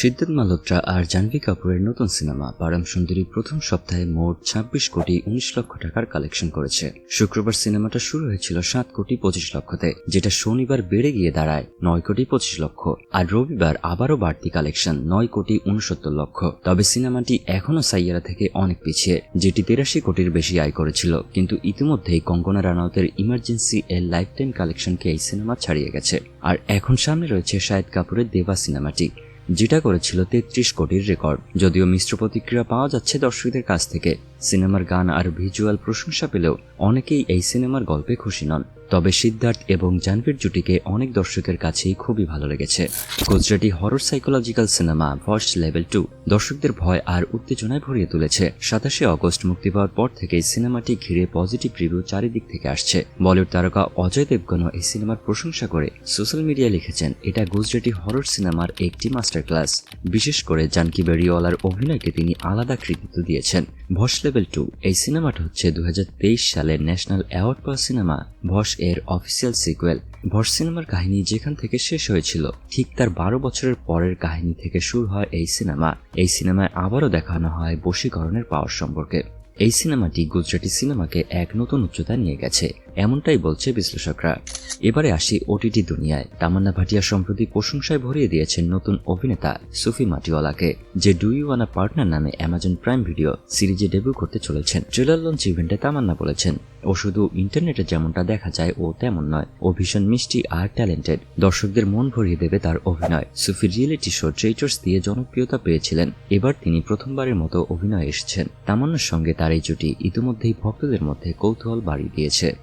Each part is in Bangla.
সিদ্ধার্থ মালহোত্রা আর জাহ্নবী কাপুরের নতুন সিনেমা পারম সুন্দরী প্রথম সপ্তাহে মোট ছাব্বিশ কোটি উনিশ লক্ষ টাকার কালেকশন করেছে। শুক্রবার সিনেমাটা শুরু হয়েছিল সাত কোটি পঁচিশ লক্ষতে, যেটা শনিবার বেড়ে গিয়ে দাঁড়ায় নয় কোটি পঁচিশ লক্ষ আর রবিবার আবারও বাড়তি কালেকশন নয় কোটি উনসত্তর লক্ষ। তবে সিনেমাটি এখনও সাইয়ারা থেকে অনেক পিছিয়ে, যেটি তেরাশি কোটির বেশি আয় করেছিল। কিন্তু ইতিমধ্যেই কঙ্গনা রানাউতের ইমার্জেন্সি এর লাইফ টাইম কালেকশনকে এই সিনেমা ছাড়িয়ে গেছে। আর এখন সামনে রয়েছে শাহেদ কাপুরের দেবা সিনেমাটি। যেটা করেছিল তেত্রিশ কোটির রেকর্ড। যদিও মিশ্র প্রতিক্রিয়া পাওয়া যাচ্ছে দর্শকদের কাছ থেকে। সিনেমার গান আর ভিজুয়াল প্রশংসা পেলেও অনেকেই এই সিনেমার গল্পে খুশি নন। তবে সিদ্ধার্থ এবং জানভীর জুটিকে অনেক দর্শকের কাছেই খুবই ভালো লেগেছে। Gujarati horror psychological cinema first level two দর্শকদের ভয় আর উত্তেজনায় ভরিয়ে তুলেছে। সাতাশে অগস্ট মুক্তি পাওয়ার পর থেকে সিনেমাটি ঘিরে পজিটিভ রিভিউ চারিদিক থেকে আসছে। বলিউড তারকা অজয় দেবগণ এই সিনেমার প্রশংসা করে সোশ্যাল মিডিয়ায় লিখেছেন, এটা গুজরাটি হরর সিনেমার একটি মাস্টার ক্লাস বিশেষ করে জানকি বেরিওয়ালার অভিনয়কে তিনি আলাদা কৃতিত্ব দিয়েছেন। ভস লেভেল টু এই সিনেমাটা হচ্ছে দু সালের ন্যাশনাল অ্যাওয়ার্ড পাওয়া সিনেমা ভস এর অফিসিয়াল সিকুয়েল ভস সিনেমার কাহিনী যেখান থেকে শেষ হয়েছিল, ঠিক তার বারো বছরের পরের কাহিনী থেকে শুরু হয় এই সিনেমা। এই সিনেমায় আবারও দেখানো হয় বশীকরণের পাওয়ার সম্পর্কে। এই সিনেমাটি গুজরাটি সিনেমাকে এক নতুন উচ্চতা নিয়ে গেছে। এমনটাই বলছে বিশ্লেষকরা। এবারে আসি ওটিটি দুনিয়ায়। তামান্না ভাটিয়া সম্প্রতি প্রশংসায় ভরিয়ে দিয়েছেন নতুন অভিনেতা সুফি মাটিওয়ালাকে, যে ডু ইউ ওয়ানা পার্টনার নামে অ্যামাজন প্রাইম ভিডিও সিরিজে ডেবিউ করতে চলেছেন। ট্রেলার লঞ্চ ইভেন্টে তামান্না বলেছেন, ও শুধু ইন্টারনেটে যেমনটা দেখা যায়, ও তেমন নয়। ও ভীষণ মিষ্টি আর ট্যালেন্টেড দর্শকদের মন ভরিয়ে দেবে তার অভিনয়। সুফি রিয়েলিটি শো ট্রেটার্স দিয়ে জনপ্রিয়তা পেয়েছিলেন। এবার তিনি প্রথমবারের মতো অভিনয় এসেছেন। তামান্নার সঙ্গে তার এই জুটি ইতিমধ্যেই ভক্তদের মধ্যে কৌতূহল বাড়িয়ে দিয়েছে।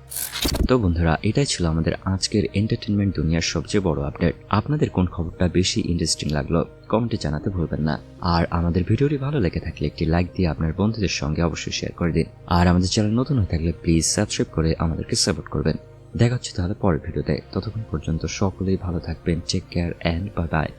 তো বন্ধুরা, এটাই ছিল আমাদের আজকের এন্টারটেনমেন্ট দুনিয়ার সবচেয়ে বড় আপডেট আপনাদের কোন খবরটা বেশি ইন্টারেস্টিং লাগল কমেন্টে জানাতে ভুলবেন না। আর আমাদের ভিডিওটি ভালো লেগে থাকলে একটি লাইক দিয়ে আপনার বন্ধুদের সঙ্গে অবশ্যই শেয়ার করে দিন। আর আমাদের চ্যানেল নতুন হয়ে থাকলে প্লিজ সাবস্ক্রাইব করে আমাদেরকে সাপোর্ট করবেন। দেখা হচ্ছে তাহলে পরের ভিডিওতে। ততক্ষণ পর্যন্ত সকলেই ভালো থাকবেন take care and bye bye